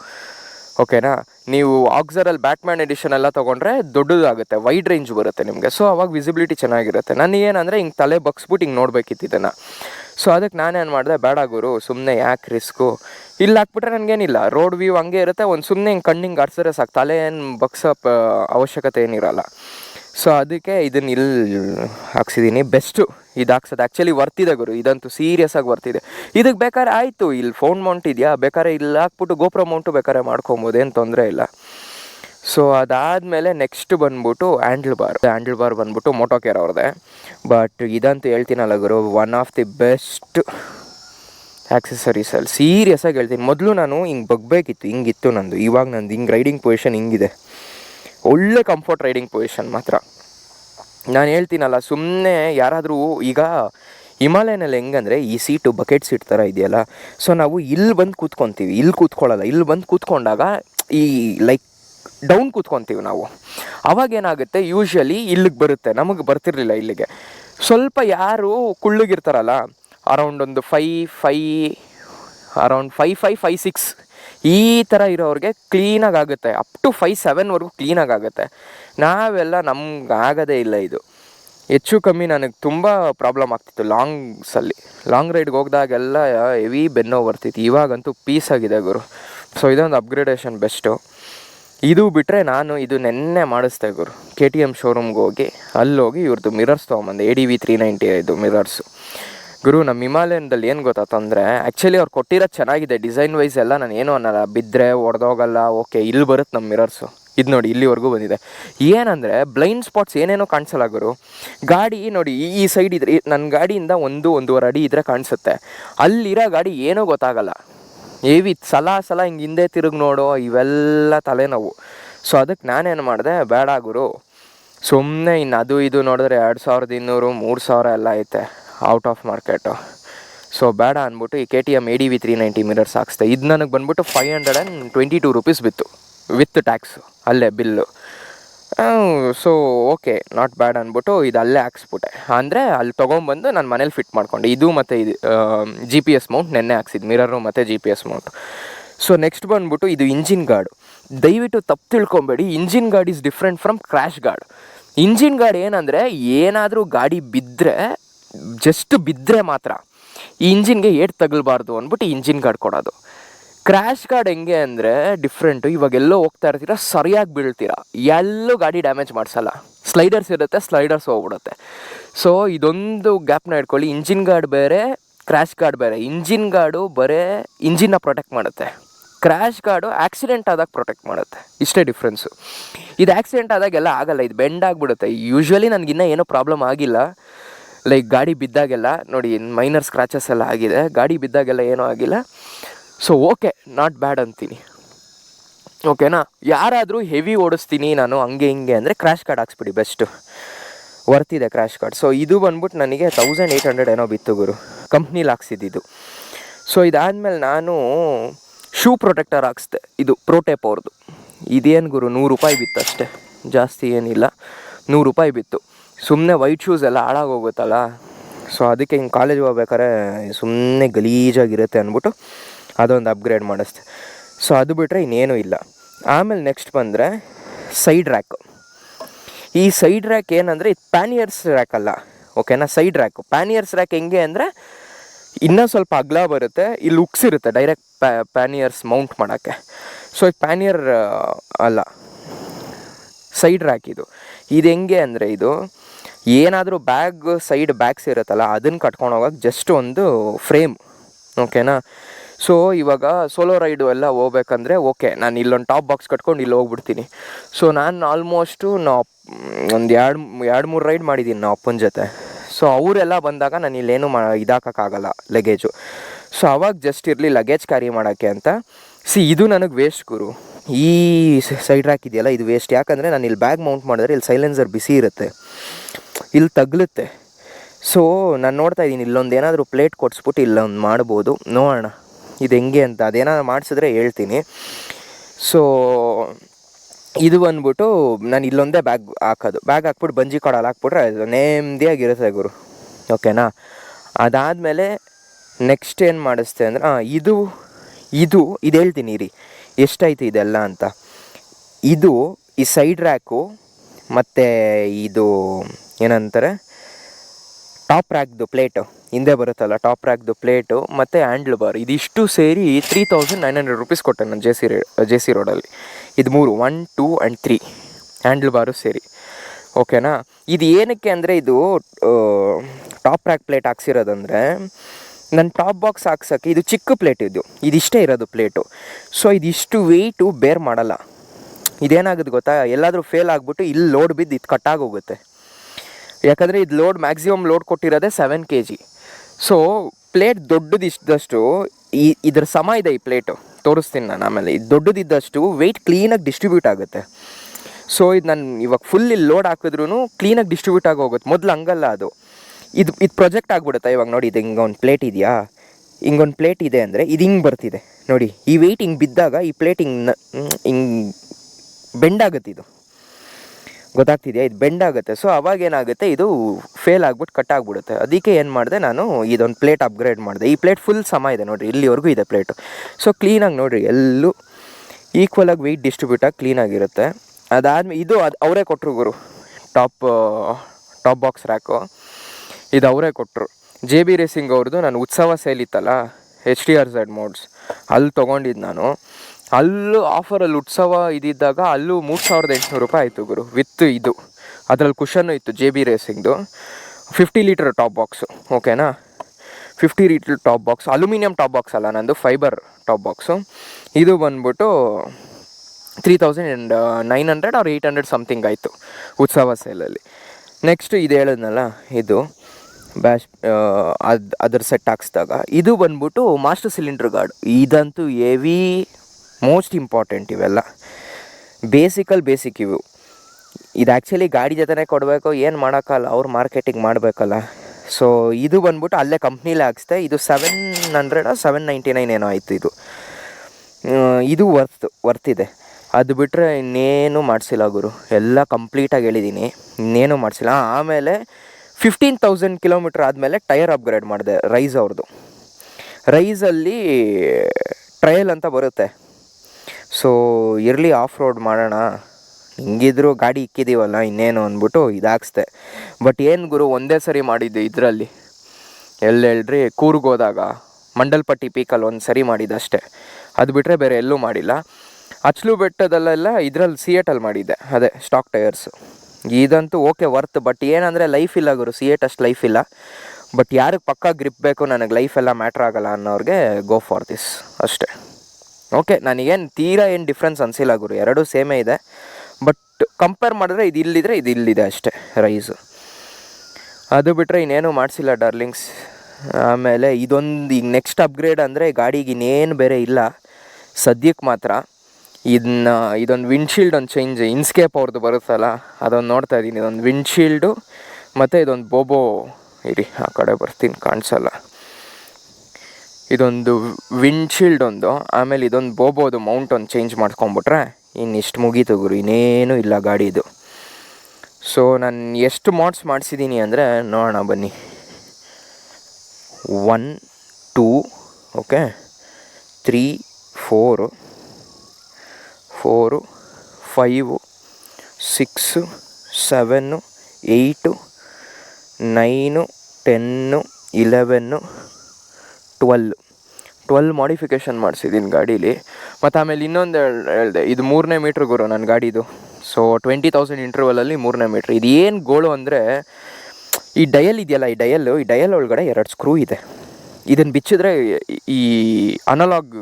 ಓಕೆನಾ? ನೀವು ಆಕ್ಸರಲ್ಲಿ ಬ್ಯಾಟ್ಮ್ಯಾನ್ ಎಡಿಷನ್ ಎಲ್ಲ ತೊಗೊಂಡ್ರೆ ದೊಡ್ಡದಾಗುತ್ತೆ ವೈಡ್ ರೇಂಜ್ ಬರುತ್ತೆ ನಿಮಗೆ. ಸೊ ಅವಾಗ ವಿಸಿಬಿಲಿಟಿ ಚೆನ್ನಾಗಿರುತ್ತೆ. ನಾನು ಏನಂದರೆ ಹಿಂಗೆ ತಲೆ ಬಗ್ಸ್ಬಿಟ್ಟು ಹಿಂಗೆ ನೋಡ್ಬೇಕಿತ್ತು ಇದನ್ನು. ಸೊ ಅದಕ್ಕೆ ನಾನೇನು ಮಾಡಿದೆ, ಬೇಡ ಗುರು ಸುಮ್ಮನೆ ಯಾಕೆ ರಿಸ್ಕು ಇಲ್ಲಿ ಹಾಕ್ಬಿಟ್ರೆ ನನಗೇನಿಲ್ಲ. ರೋಡ್ ವ್ಯೂ ಹಂಗೆ ಇರುತ್ತೆ, ಒಂದು ಸುಮ್ಮನೆ ಹಿಂಗೆ ಕಣ್ಣಿಂಗೆ ಆಡ್ಸಿದ್ರೆ ಸಾಕು. ತಲೆ ಏನು ಬಗ್ಸೋ ಅವಶ್ಯಕತೆ ಏನಿರಲ್ಲ. ಸೊ ಅದಕ್ಕೆ ಇದನ್ನ ಇಲ್ಲಿ ಹಾಕ್ಸಿದ್ದೀನಿ ಬೆಸ್ಟು ಇದು ಹಾಕ್ಸೋದು. ಆ್ಯಕ್ಚುಲಿ ವರ್ತಿದೆ ಗುರು. ಇದಂತೂ ಸೀರಿಯಸ್ ಆಗಿ ವರ್ತಿದೆ ಇದಕ್ಕೆ ಬೇಕಾದ್ರೆ ಆಯಿತು. ಇಲ್ಲಿ ಫೋನ್ ಮೌಂಟ್ ಇದೆಯಾ? ಬೇಕಾದ್ರೆ ಇಲ್ಲಿ ಹಾಕ್ಬಿಟ್ಟು ಗೋಪ್ರೋ ಮೌಂಟು ಬೇಕಾದ್ರೆ ಮಾಡ್ಕೊಬೋದು. ಏನು ತೊಂದರೆ ಇಲ್ಲ. ಸೊ ಅದಾದಮೇಲೆ ನೆಕ್ಸ್ಟ್ ಬಂದ್ಬಿಟ್ಟು ಹ್ಯಾಂಡಲ್ ಬಾರ್ ಹ್ಯಾಂಡಲ್ ಬಾರ್ ಬಂದ್ಬಿಟ್ಟು ಮೋಟೋ ಕೇರ್ ಅವ್ರದ್ದೆ. ಬಟ್ ಇದಂತೂ ಹೇಳ್ತೀನಲ್ಲ ಗುರು. ಒನ್ ಆಫ್ ದಿ ಬೆಸ್ಟ್ ಆ್ಯಕ್ಸೆಸರೀಸಲ್ಲಿ ಸೀರಿಯಸ್ಸಾಗಿ ಹೇಳ್ತೀನಿ. ಮೊದಲು ನಾನು ಹಿಂಗೆ ಬಗ್ಬೇಕಿತ್ತು. ಹಿಂಗಿತ್ತು ನಂದು. ಇವಾಗ ನಂದು ಹಿಂಗೆ ರೈಡಿಂಗ್ ಪೊಸಿಷನ್ ಹಿಂಗಿದೆ. ಒಳ್ಳೆ ಕಂಫರ್ಟ್ ರೈಡಿಂಗ್ ಪೊಸಿಷನ್ ಮಾತ್ರ. ನಾನು ಹೇಳ್ತೀನಲ್ಲ ಸುಮ್ಮನೆ ಯಾರಾದರೂ ಈಗ ಹಿಮಾಲಯನಲ್ಲಿ ಹೆಂಗಂದರೆ ಈ ಸೀಟು ಬಕೆಟ್ ಸೀಟ್ ಥರ ಇದೆಯಲ್ಲ ಸೊ ನಾವು ಇಲ್ಲಿ ಬಂದು ಕೂತ್ಕೊತೀವಿ. ಇಲ್ಲಿ ಕೂತ್ಕೊಳ್ಳಲ್ಲ, ಇಲ್ಲಿ ಬಂದು ಕೂತ್ಕೊಂಡಾಗ ಈ ಲೈಕ್ ಡೌನ್ ಕೂತ್ಕೊತೀವಿ ನಾವು. ಅವಾಗ ಏನಾಗುತ್ತೆ ಯೂಶ್ವಲಿ ಇಲ್ಲಿಗೆ ಬರುತ್ತೆ, ನಮಗೆ ಬರ್ತಿರ್ಲಿಲ್ಲ ಇಲ್ಲಿಗೆ. ಸ್ವಲ್ಪ ಯಾರು ಕುಳ್ಳಗಿರ್ತಾರಲ್ಲ ಅರೌಂಡ್ ಒಂದು five five around five five five six ಈ ಥರ ಇರೋರಿಗೆ ಕ್ಲೀನಾಗಿ ಆಗುತ್ತೆ. ಅಪ್ ಟು ಫೈ ಸೆವೆನ್ವರೆಗೂ ಕ್ಲೀನಾಗಿ ಆಗುತ್ತೆ. ನಾವೆಲ್ಲ ನಮ್ಗೆ ಆಗೋದೇ ಇಲ್ಲ ಇದು. ಹೆಚ್ಚು ಕಮ್ಮಿ ನನಗೆ ತುಂಬ ಪ್ರಾಬ್ಲಮ್ ಆಗ್ತಿತ್ತು ಲಾಂಗ್ಸಲ್ಲಿ ಲಾಂಗ್ ರೈಡ್ಗೆ ಹೋಗ್ದಾಗೆಲ್ಲ ಹೆವಿ ಬೆನ್ನೋ ಬರ್ತಿತ್ತು. ಇವಾಗಂತೂ ಪೀಸ್ ಆಗಿದೆ ಗುರು. ಸೊ ಇದೊಂದು ಅಪ್ಗ್ರೇಡೇಷನ್ ಬೆಸ್ಟು ಇದು ಬಿಟ್ಟರೆ ನಾನು ಇದು ನೆನ್ನೆ ಮಾಡಿಸ್ದೆ ಗುರು. ಕೆ ಟಿ ಎಂ ಶೋರೂಮ್ಗೆ ಹೋಗಿ, ಅಲ್ಲೋಗಿ ಇವ್ರದ್ದು mirrors ತೊಗೊಂಬಂದೆ. A D V three ninety ಇದು ಮಿರರ್ಸು ಗುರು, ನಮ್ಮ ಹಿಮಾಲಯನ್ದಲ್ಲಿ ಏನು ಗೊತ್ತಾಯ್ತು ಅಂದರೆ ಆ್ಯಕ್ಚುಲಿ ಅವ್ರು ಕೊಟ್ಟಿರೋದು ಚೆನ್ನಾಗಿದೆ. ಡಿಸೈನ್ ವೈಸ್ ಎಲ್ಲ ನಾನು ಏನು ಅನ್ನೋಲ್ಲ. ಬಿದ್ದರೆ ಒಡೆದೋಗಲ್ಲ ಓಕೆ ಇಲ್ಲಿ ಬರುತ್ತೆ ನಮ್ಮ ಮಿರರ್ಸು ಇದು ನೋಡಿ, ಇಲ್ಲಿವರೆಗೂ ಬಂದಿದೆ. ಏನಂದರೆ ಬ್ಲೈಂಡ್ ಸ್ಪಾಟ್ಸ್ ಏನೇನೋ ಕಾಣಿಸಲ್ಲ ಗುರು. ಗಾಡಿ ನೋಡಿ, ಈ- ಈ ಸೈಡ್ ಇದ್ರೆ ನನ್ನ ಗಾಡಿಯಿಂದ ಒಂದು, ಒಂದೂವರೆ ಅಡಿ ಇದ್ರೆ ಕಾಣಿಸುತ್ತೆ. ಅಲ್ಲಿರೋ ಗಾಡಿ ಏನೂ ಗೊತ್ತಾಗಲ್ಲ. ಏವಿ ಸಲ ಸಲ ಹಿಂಗೆ ಹಿಂದೆ ತಿರುಗಿ ನೋಡು, ಇವೆಲ್ಲ ತಲೆನೋವು. ಸೊ ಅದಕ್ಕೆ ನಾನೇನು ಮಾಡಿದೆ, ಬೇಡ ಗುರು. ಸುಮ್ಮನೆ ಇನ್ನು ಅದು, ಇದು ನೋಡಿದ್ರೆ ಎರಡು ಸಾವಿರದ ಇನ್ನೂರು, ಮೂರು ಸಾವಿರ ಎಲ್ಲ ಐತೆ. ಔಟ್ ಆಫ್ ಮಾರ್ಕೆಟು ಸೊ ಬೇಡ ಅಂದ್ಬಿಟ್ಟು ಈ K T M A D V three ninety mirrors ಹಾಕ್ಸ್ದೆ. ಇದು ನನಗೆ ಬಂದ್ಬಿಟ್ಟು five hundred and twenty two rupees ಬಿತ್ತು ವಿತ್ ಟ್ಯಾಕ್ಸು ಅಲ್ಲೇ bill so okay not bad ಅಂದ್ಬಿಟ್ಟು ಇದು ಅಲ್ಲೇ ಹಾಕ್ಸ್ಬಿಟ್ಟೆ. ಅಂದರೆ ಅಲ್ಲಿ ತೊಗೊಂಬಂದು ನಾನು ಮನೇಲಿ ಫಿಟ್ ಮಾಡ್ಕೊಂಡೆ. ಇದು ಮತ್ತು ಇದು ಜಿ ಪಿ ಎಸ್ ಮೌಂಟ್ ನೆನ್ನೆ ಹಾಕ್ಸಿದ್ದು ಮಿರರು ಮತ್ತು G P S mount so next ಬಂದ್ಬಿಟ್ಟು ಇದು ಇಂಜಿನ್ ಗಾರ್ಡು ದಯವಿಟ್ಟು ತಪ್ಪು ತಿಳ್ಕೊಬೇಡಿ. Engine guard is different from crash guard engine guard ಏನಂದರೆ ಏನಾದರೂ ಗಾಡಿ ಬಿದ್ದರೆ ಜಸ್ಟ್ ಬಿದ್ದರೆ ಮಾತ್ರ ಈ ಇಂಜಿನ್ಗೆ ಏಟ್ ತಗಲ್ಬಾರ್ದು ಅಂದ್ಬಿಟ್ಟು ಇಂಜಿನ್ ಗಾರ್ಡ್ ಕೊಡೋದು. ಕ್ರ್ಯಾಶ್ ಗಾರ್ಡ್ ಹೆಂಗೆ ಅಂದರೆ ಡಿಫ್ರೆಂಟು ಇವಾಗ ಎಲ್ಲೋ ಹೋಗ್ತಾ ಇರ್ತೀರ, ಸರಿಯಾಗಿ ಬೀಳ್ತೀರ. ಎಲ್ಲೂ ಗಾಡಿ ಡ್ಯಾಮೇಜ್ ಮಾಡಿಸಲ್ಲ. ಸ್ಲೈಡರ್ಸ್ ಇರುತ್ತೆ ಸ್ಲೈಡರ್ಸ್ ಹೋಗ್ಬಿಡುತ್ತೆ. ಸೊ ಇದೊಂದು ಗ್ಯಾಪ್ನ ಇಟ್ಕೊಳ್ಳಿ ಇಂಜಿನ್ ಗಾರ್ಡ್ ಬೇರೆ ಕ್ರ್ಯಾಶ್ ಗಾರ್ಡ್ ಬೇರೆ. ಇಂಜಿನ್ ಗಾರ್ಡು ಬರೇ ಇಂಜಿನ್ನ ಪ್ರೊಟೆಕ್ಟ್ ಮಾಡುತ್ತೆ. ಕ್ರ್ಯಾಶ್ ಗಾರ್ಡು ಆಕ್ಸಿಡೆಂಟ್ ಆದಾಗ ಪ್ರೊಟೆಕ್ಟ್ ಮಾಡುತ್ತೆ. ಇಷ್ಟೇ ಡಿಫ್ರೆನ್ಸು ಇದು ಆಕ್ಸಿಡೆಂಟ್ ಆದಾಗೆಲ್ಲ ಆಗಲ್ಲ. ಇದು ಬೆಂಡ್ ಆಗಿಬಿಡುತ್ತೆ. ಯೂಶ್ವಲಿ ನನಗಿನ್ನೂ ಏನೂ ಪ್ರಾಬ್ಲಮ್ ಆಗಿಲ್ಲ. ಲೈಕ್ ಗಾಡಿ ಬಿದ್ದಾಗೆಲ್ಲ ನೋಡಿ ಮೈನರ್ ಸ್ಕ್ರಾಚಸ್ ಎಲ್ಲ ಆಗಿದೆ. ಗಾಡಿ ಬಿದ್ದಾಗೆಲ್ಲ ಏನೂ ಆಗಿಲ್ಲ. ಸೊ ಓಕೆ ನಾಟ್ ಬ್ಯಾಡ್ ಅಂತೀನಿ. ಓಕೆನಾ ಯಾರಾದರೂ ಹೆವಿ ಓಡಿಸ್ತೀನಿ ನಾನು, ಹಂಗೆ ಹಿಂಗೆ ಅಂದರೆ ಕ್ರ್ಯಾಶ್ ಕಾರ್ಡ್ ಹಾಕ್ಸ್ಬಿಡಿ ಬೆಸ್ಟು ವರ್ತಿದೆ ಕ್ರ್ಯಾಶ್ ಕಾರ್ಡ್ ಸೊ ಇದು ಬಂದ್ಬಿಟ್ಟು ನನಗೆ ತೌಸಂಡ್ ಏಯ್ಟ್ ಹಂಡ್ರೆಡ್ ಏನೋ ಬಿತ್ತು ಗುರು. ಕಂಪ್ನೀಲಿ ಹಾಕ್ಸಿದ್ದು ಸೊ ಇದಾದಮೇಲೆ ನಾನು ಶೂ ಪ್ರೊಟೆಕ್ಟರ್ ಹಾಕ್ಸ್ದೆ. ಇದು ಪ್ರೋಟೇಪ್ ಅವ್ರದ್ದು ಇದೇನು ಗುರು, ನೂರು ರೂಪಾಯಿ ಬಿತ್ತು ಅಷ್ಟೇ ಜಾಸ್ತಿ ಏನಿಲ್ಲ. ನೂರು ರೂಪಾಯಿ ಬಿತ್ತು. ಸುಮ್ಮನೆ ವೈಟ್ ಶೂಸ್ ಎಲ್ಲ ಹಾಳಾಗೋಗುತ್ತಲ್ಲ? ಸೊ ಅದಕ್ಕೆ ಹಿಂಗೆ ಕಾಲೇಜ್ ಹೋಗ್ಬೇಕಾದ್ರೆ ಸುಮ್ಮನೆ ಗಲೀಜಾಗಿರುತ್ತೆ ಅಂದ್ಬಿಟ್ಟು ಅದೊಂದು ಅಪ್ಗ್ರೇಡ್ ಮಾಡಿಸ್ತೆ ಸೊ ಅದು ಬಿಟ್ಟರೆ ಇನ್ನೇನೂ ಇಲ್ಲ. ಆಮೇಲೆ ನೆಕ್ಸ್ಟ್ ಬಂದರೆ ಸೈಡ್ ರ್ಯಾಕ್ ಈ ಸೈಡ್ ರ್ಯಾಕ್ ಏನಂದರೆ ಇದು ಪ್ಯಾನಿಯರ್ಸ್ ರ್ಯಾಕ್ ಅಲ್ಲ. ಓಕೆನಾ ಸೈಡ್ ರ್ಯಾಕ್ ಪ್ಯಾನಿಯರ್ಸ್ ರ್ಯಾಕ್ ಹೆಂಗೆ ಅಂದರೆ ಇನ್ನೂ ಸ್ವಲ್ಪ ಅಗಲ ಬರುತ್ತೆ ಇಲ್ಲಿ ಉಕ್ಸ್ ಇರುತ್ತೆ ಡೈರೆಕ್ಟ್ ಪ್ಯಾ ಪ್ಯಾನಿಯರ್ಸ್ ಮೌಂಟ್ ಮಾಡೋಕ್ಕೆ. ಸೊ ಇದು ಪ್ಯಾನಿಯರ್ ಅಲ್ಲ ಸೈಡ್ ರ್ಯಾಕ್ ಇದು. ಇದು ಹೆಂಗೆ ಅಂದರೆ ಇದು ಏನಾದರೂ ಬ್ಯಾಗ್ ಸೈಡ್ ಬ್ಯಾಗ್ಸ್ ಇರುತ್ತಲ್ಲ ಅದನ್ನು ಕಟ್ಕೊಂಡು ಹೋಗೋಕೆ ಜಸ್ಟ್ ಒಂದು ಫ್ರೇಮ್ ಓಕೆನಾ ಸೊ ಇವಾಗ ಸೋಲೋ ರೈಡು ಎಲ್ಲ ಹೋಗ್ಬೇಕಂದ್ರೆ ಓಕೆ ನಾನು ಇಲ್ಲೊಂದು ಟಾಪ್ ಬಾಕ್ಸ್ ಕಟ್ಕೊಂಡು ಇಲ್ಲಿ ಹೋಗ್ಬಿಡ್ತೀನಿ. ಸೊ ನಾನು ಆಲ್ಮೋಸ್ಟು ನಾ ಒಂದು ಎರಡು ಎರಡು ಮೂರು ರೈಡ್ ಮಾಡಿದ್ದೀನಿ ನಾ ಅಪ್ಪನ ಜೊತೆ. ಸೊ ಅವರೆಲ್ಲ ಬಂದಾಗ ನಾನು ಇಲ್ಲೇನು ಮಾ, ಇದಾಕೋಕ್ಕಾಗಲ್ಲ ಲಗೇಜು ಸೊ ಅವಾಗ ಜಸ್ಟ್ ಇರಲಿ ಲಗೇಜ್ ಕ್ಯಾರಿ ಮಾಡೋಕ್ಕೆ ಅಂತ. ಸಿ ಇದು ನನಗೆ ವೇಸ್ಟ್ ಗುರು. ಈ ಸೈಡ್ ರ್ಯಾಕ್ ಇದೆಯಲ್ಲ, ಇದು ವೇಸ್ಟ್ ಯಾಕಂದರೆ ನಾನು ಇಲ್ಲಿ ಬ್ಯಾಗ್ ಮೌಂಟ್ ಮಾಡಿದ್ರೆ ಇಲ್ಲಿ ಸೈಲೆನ್ಸರ್ ಬಿಸಿ ಇರುತ್ತೆ. ಇಲ್ಲಿ ತಗ್ಲುತ್ತೆ. ಸೊ ನಾನು ನೋಡ್ತಾ ಇದ್ದೀನಿ, ಇಲ್ಲೊಂದು ಏನಾದರೂ ಪ್ಲೇಟ್ ಕೊಡಿಸ್ಬಿಟ್ಟು ಇಲ್ಲೊಂದು ಮಾಡ್ಬೋದು. ನೋಡೋಣ, ಇದು ಹೆಂಗೆ ಅಂತ. ಅದೇನಾದ್ರು ಮಾಡಿಸಿದ್ರೆ ಹೇಳ್ತೀನಿ. ಸೊ ಇದು ಬಂದ್ಬಿಟ್ಟು ನಾನು ಇಲ್ಲೊಂದೇ ಬ್ಯಾಗ್ ಹಾಕೋದು. ಬ್ಯಾಗ್ ಹಾಕ್ಬಿಟ್ಟು ಬಂಜಿ ಕೊಡಲ್ಲ ಹಾಕ್ಬಿಟ್ರೆ ಅದು ನೆಮ್ಮದಿಯಾಗಿರುತ್ತೆ ಗುರು. ಓಕೆನಾ ಅದಾದಮೇಲೆ ನೆಕ್ಸ್ಟ್ ಏನು ಮಾಡಿಸ್ತೆ ಅಂದರೆ ಇದು ಇದು ಇದು ಹೇಳ್ತೀನಿ ರೀ ಎಷ್ಟಾಯ್ತು ಇದೆಲ್ಲ ಅಂತ. ಇದು ಈ ಸೈಡ್ ರ್ಯಾಕು ಮತ್ತು ಇದು ಏನಂತಾರೆ ಟಾಪ್ ರ್ಯಾಕ್ದು ಪ್ಲೇಟು ಹಿಂದೆ ಬರುತ್ತಲ್ಲ ಟಾಪ್ ರ್ಯಾಕ್ದು ಪ್ಲೇಟು ಮತ್ತು ಹ್ಯಾಂಡ್ಲ್ ಬಾರ್ ಇದಿಷ್ಟು ಸೇರಿ three thousand nine hundred rupees ಕೊಟ್ಟೆ ನಾನು ಜೆ ಸಿ ರೇ ಜೆ ಸಿ ರೋಡಲ್ಲಿ ಇದು ಮೂರು one two and three handle bar ಸೇರಿ. ಓಕೆನಾ ಇದು ಏನಕ್ಕೆ ಅಂದರೆ ಇದು ಟಾಪ್ ರ್ಯಾಕ್ ಪ್ಲೇಟ್ ಹಾಕ್ಸಿರೋದಂದರೆ ನನ್ನ ಟಾಪ್ ಬಾಕ್ಸ್ ಹಾಕ್ಸೋಕ್ಕೆ ಇದು ಚಿಕ್ಕ ಪ್ಲೇಟ್ ಇದು. ಇದಿಷ್ಟೇ ಇರೋದು ಪ್ಲೇಟು ಸೊ ಇದಿಷ್ಟು ವೆಯ್ಟು ಬೇರ್ ಮಾಡಲ್ಲ. ಇದೇನಾಗುತ್ತೆ ಗೊತ್ತಾ? ಎಲ್ಲಾದರೂ ಫೇಲ್ ಆಗಿಬಿಟ್ಟು ಇಲ್ಲಿ ಲೋಡ್ ಬಿದ್ದು ಇದು ಕಟ್ಟಾಗೋಗುತ್ತೆ ಯಾಕಂದರೆ ಇದು load maximum load ಕೊಟ್ಟಿರೋದೇ seven K G so plate ದೊಡ್ಡದಿದ್ದಷ್ಟು ಈ, ಇದ್ರ ಸಮ ಇದೆ ಈ ಪ್ಲೇಟು ತೋರಿಸ್ತೀನಿ ನಾನು ಆಮೇಲೆ. ಇದು ದೊಡ್ಡದಿದ್ದಷ್ಟು ವೆಯ್ಟ್ ಕ್ಲೀನಾಗಿ ಡಿಸ್ಟ್ರಿಬ್ಯೂಟ್ ಆಗುತ್ತೆ. ಸೊ ಇದು ನಾನು ಇವಾಗ ಫುಲ್ ಇಲ್ಲಿ ಲೋಡ್ ಹಾಕಿದ್ರೂ ಕ್ಲೀನಾಗಿ ಡಿಸ್ಟ್ರಿಬ್ಯೂಟ್ ಆಗಿ ಹೋಗುತ್ತೆ. ಮೊದಲು ಹಂಗಲ್ಲ ಅದು. ಇದು ಇದು ಪ್ರೊಜೆಕ್ಟ್ ಆಗಿಬಿಡುತ್ತೆ ಇವಾಗ ನೋಡಿ ಇದು ಹಿಂಗೆ ಒಂದು ಪ್ಲೇಟ್ ಇದೆಯಾ? ಹಿಂಗೊಂದು ಪ್ಲೇಟ್ ಇದೆ ಅಂದರೆ ಇದು ಹಿಂಗೆ ಬರ್ತಿದೆ. ನೋಡಿ, ಈ ವೆಯ್ಟ್ ಹಿಂಗೆ ಬಿದ್ದಾಗ ಈ ಪ್ಲೇಟ್ ಹಿಂಗೆ ಹಿಂಗೆ ಬೆಂಡ್ ಆಗುತ್ತೆ ಇದು. ಗೊತ್ತಾಗ್ತಿದೆಯಾ? ಇದು ಬೆಂಡ್ ಆಗುತ್ತೆ. ಸೊ ಅವಾಗ ಏನಾಗುತ್ತೆ? ಇದು ಫೇಲ್ ಆಗ್ಬಿಟ್ಟು ಕಟ್ ಆಗಿಬಿಡುತ್ತೆ. ಅದಕ್ಕೆ ಏನು ಮಾಡಿದೆ ನಾನು ಇದೊಂದು ಪ್ಲೇಟ್ ಅಪ್ಗ್ರೇಡ್ ಮಾಡಿದೆ. ಈ ಪ್ಲೇಟ್ ಫುಲ್ ಸಮ ಇದೆ ನೋಡಿರಿ, ಇಲ್ಲಿವರೆಗೂ ಇದೆ ಪ್ಲೇಟು. ಸೊ ಕ್ಲೀನಾಗಿ ನೋಡಿರಿ, ಎಲ್ಲೂ ಈಕ್ವಲಾಗಿ ವೆಯ್ಟ್ ಡಿಸ್ಟ್ರಿಬ್ಯೂಟ್ ಆಗಿ ಕ್ಲೀನಾಗಿರುತ್ತೆ ಅದಾದ್ಮೇಲೆ ಇದು ಅದು ಅವರೇ ಕೊಟ್ಟರು ಗುರು. ಟಾಪ್ ಟಾಪ್ ಬಾಕ್ಸ್ ರ್ಯಾಕು ಇದು ಅವರೇ ಕೊಟ್ಟರು ಜೆ ಬಿ ರೇಸಿಂಗ್ ಅವ್ರದ್ದು ನಾನು ಉತ್ಸವ ಸೇಲ್ ಇತ್ತಲ್ಲ H D R Z mods ಅಲ್ಲಿ ತೊಗೊಂಡಿದ್ದು ನಾನು. ಅಲ್ಲೂ ಆಫರಲ್ಲಿ ಉತ್ಸವ ಇದ್ದಿದ್ದಾಗ ಅಲ್ಲೂ ಮೂರು ಸಾವಿರದ ಎಂಟುನೂರು ರೂಪಾಯಿ ಆಯಿತು ಗುರು ವಿತ್ ಇದು. ಅದರಲ್ಲಿ ಕುಷನ್ನು ಇತ್ತು ಜೆ ಬಿ ರೇಸಿಂಗ್ದು ಫಿಫ್ಟಿ ಲೀಟರ್ ಟಾಪ್ ಬಾಕ್ಸು ಓಕೆನಾ fifty litre top box aluminium top box ಅಲ್ಲ ನಂದು ಫೈಬರ್ ಟಾಪ್ ಬಾಕ್ಸು ಇದು ಬಂದ್ಬಿಟ್ಟು three thousand and nine hundred or eight hundred something ಆಯಿತು ಉತ್ಸವ ಸೇಲಲ್ಲಿ ನೆಕ್ಸ್ಟ್ ಇದು ಹೇಳಿದ್ನಲ್ಲ, ಇದು ಬ್ಯಾಶ್ ಅದು, ಅದ್ರ ಸೆಟ್ ಹಾಕ್ಸ್ದಾಗ ಇದು ಬಂದ್ಬಿಟ್ಟು ಮಾಸ್ಟರ್ ಸಿಲಿಂಡ್ರ್ ಗಾರ್ಡ್. ಇದಂತೂ ಹೆವಿ ಮೋಸ್ಟ್ ಇಂಪಾರ್ಟೆಂಟ್ ಇವೆಲ್ಲ. ಬೇಸಿಕಲ್ ಬೇಸಿಕ್ ಇವು. ಇದು ಆ್ಯಕ್ಚುಲಿ ಗಾಡಿ ಜೊತೆನೇ ಕೊಡಬೇಕು, ಏನು ಮಾಡೋಕ್ಕಲ್ಲ, ಅವ್ರು ಮಾರ್ಕೆಟಿಂಗ್ ಮಾಡಬೇಕಲ್ಲ. ಸೊ, ಇದು ಬಂದ್ಬಿಟ್ಟು ಅಲ್ಲೇ ಕಂಪ್ನಿಲೇ ಹಾಕ್ಸ್ದೆ, ಇದು seven hundred seven ninety nine ಏನೋ ಆಯಿತು ಇದು. ಇದು ವರ್ತ್ ವರ್ತ್ ಇದೆ ಅದು ಬಿಟ್ಟರೆ ಇನ್ನೇನು ಮಾಡಿಸಿಲ್ಲ ಗುರು. ಎಲ್ಲ ಕಂಪ್ಲೀಟಾಗಿ ಹೇಳಿದ್ದೀನಿ ಇನ್ನೇನು ಮಾಡಿಸಿಲ್ಲ. ಆಮೇಲೆ ಫಿಫ್ಟೀನ್ ತೌಸಂಡ್ ಕಿಲೋಮೀಟ್ರ್ ಆದಮೇಲೆ ಟೈರ್ ಅಪ್ಗ್ರೇಡ್ ಮಾಡಿದೆ ರೈಸ್ ಅವ್ರದ್ದು. ರೈಸಲ್ಲಿ ಟ್ರಯಲ್ ಅಂತ ಬರುತ್ತೆ. ಸೊ ಇರಲಿ ಆಫ್ ರೋಡ್ ಮಾಡೋಣ. ಹಿಂಗಿದ್ರು ಗಾಡಿ ಇಕ್ಕಿದ್ದೀವಲ್ಲ ಇನ್ನೇನು ಅಂದ್ಬಿಟ್ಟು ಇದಾಕ್ಸ್ದೆ ಬಟ್ ಏನು ಗುರು, ಒಂದೇ ಸರಿ ಮಾಡಿದ್ದೆ ಇದರಲ್ಲಿ. ಎಲ್ಲಿ ಹೇಳ್ರಿ ಕೂರ್ಗ್ ಹೋದಾಗ, ಮಂಡಲ್ಪಟ್ಟಿ ಪೀಕಲ್ಲಿ ಒಂದು ಸರಿ ಮಾಡಿದ್ದೆ ಅಷ್ಟೇ. ಅದು ಬಿಟ್ಟರೆ ಬೇರೆ ಎಲ್ಲೂ ಮಾಡಿಲ್ಲ. ಅಚ್ಲು ಬೆಟ್ಟದಲ್ಲೆಲ್ಲ ಇದರಲ್ಲಿ ಸಿಯೇಟಲ್ಲಿ ಮಾಡಿದ್ದೆ, ಅದೇ ಸ್ಟಾಕ್ ಟೈರ್ಸು ಇದಂತೂ ಓಕೆ ವರ್ತ್ ಬಟ್ ಏನಂದರೆ ಲೈಫ್ ಇಲ್ಲ ಗುರು ಸಿಯೇಟ್ ಅಷ್ಟು ಲೈಫ್ ಇಲ್ಲ. ಬಟ್ ಯಾರಿಗೆ ಪಕ್ಕ ಗ್ರಿಪ್ ಬೇಕು, ನನಗೆ ಲೈಫ್ ಎಲ್ಲ ಮ್ಯಾಟ್ರ್ ಆಗಲ್ಲ ಅನ್ನೋರಿಗೆ ಗೋ ಫಾರ್ ದಿಸ್ ಅಷ್ಟೇ. ಓಕೆ ನನಗೇನು ತೀರಾ ಏನು ಡಿಫ್ರೆನ್ಸ್ ಅನಿಸಿಲ್ಲ ಗುರು, ಎರಡೂ ಸೇಮೇ ಇದೆ. ಬಟ್ ಕಂಪೇರ್ ಮಾಡಿದ್ರೆ ಇದು ಇಲ್ಲಿದ್ರೆ ಇದು ಇಲ್ಲಿದೆ ಅಷ್ಟೇ ರೈಸು ಅದು ಬಿಟ್ಟರೆ ಇನ್ನೇನು ಮಾಡಿಸಿಲ್ಲ ಡಾರ್ಲಿಂಗ್ಸ್ ಆಮೇಲೆ ಇದೊಂದು, ಈಗ ನೆಕ್ಸ್ಟ್ ಅಪ್ಗ್ರೇಡ್ ಅಂದರೆ ಗಾಡಿಗೆ ಇನ್ನೇನು ಬೇರೆ ಇಲ್ಲ. ಸದ್ಯಕ್ಕೆ ಮಾತ್ರ. ಇದನ್ನ ಇದೊಂದು ವಿಂಡ್ಶೀಲ್ಡ್ ಒಂದು ಚೇಂಜ್ ಇನ್ಸ್ಕೇಪ್ ಅವ್ರದ್ದು ಬರುತ್ತಲ್ಲ, ಅದೊಂದು ನೋಡ್ತಾ ಇದ್ದೀನಿ. ಇದೊಂದು ವಿಂಡ್ಶೀಲ್ಡು ಮತ್ತು ಇದೊಂದು ಬೋಬೋ ಇರಿ, ಆ ಕಡೆ ಬರ್ತೀನಿ, ಕಾಣಿಸಲ್ಲ. ಇದೊಂದು ವಿಂಡ್ಶೀಲ್ಡ್ ಒಂದು, ಆಮೇಲೆ ಇದೊಂದು ಬೋಬೋದು ಮೌಂಟ್ ಒಂದು ಚೇಂಜ್ ಮಾಡ್ಕೊಂಬಿಟ್ರೆ, ಇನ್ನಿಷ್ಟು ಮುಗೀತು ಗುರು, ಇನ್ನೇನು ಇಲ್ಲ ಗಾಡಿದು ಸೊ ನಾನು ಎಷ್ಟು ಮಾಡ್ಸ್ ಮಾಡಿಸಿದ್ದೀನಿ ಅಂದರೆ, ನೋಡೋಣ, ಬನ್ನಿ. One two okay three four four, five, six seven eight nine, ten eleven twelve twelve modification ಮಾಡಿಸಿದ್ದೀನಿ ಗಾಡೀಲಿ. ಮತ್ತು ಆಮೇಲೆ ಇನ್ನೊಂದು ಹೇಳಿದೆ, ಇದು ಮೂರನೇ ಮೀಟ್ರ್ ಗುರು ನನ್ನ ಗಾಡಿದು. ಸೊ ಟ್ವೆಂಟಿ ತೌಸಂಡ್ ಇಂಟ್ರವಲಲ್ಲಿ ಮೂರನೇ ಮೀಟ್ರ್. ಇದು ಏನು ಗೋಳು ಅಂದರೆ, ಈ ಡಯಲ್ ಇದೆಯಲ್ಲ, ಈ ಡಯಲ್ಲು, ಈ ಡಯಲ್ ಒಳಗಡೆ ಎರಡು ಸ್ಕ್ರೂ ಇದೆ. ಇದನ್ನು ಬಿಚ್ಚಿದ್ರೆ ಈ ಅನಲಾಗ್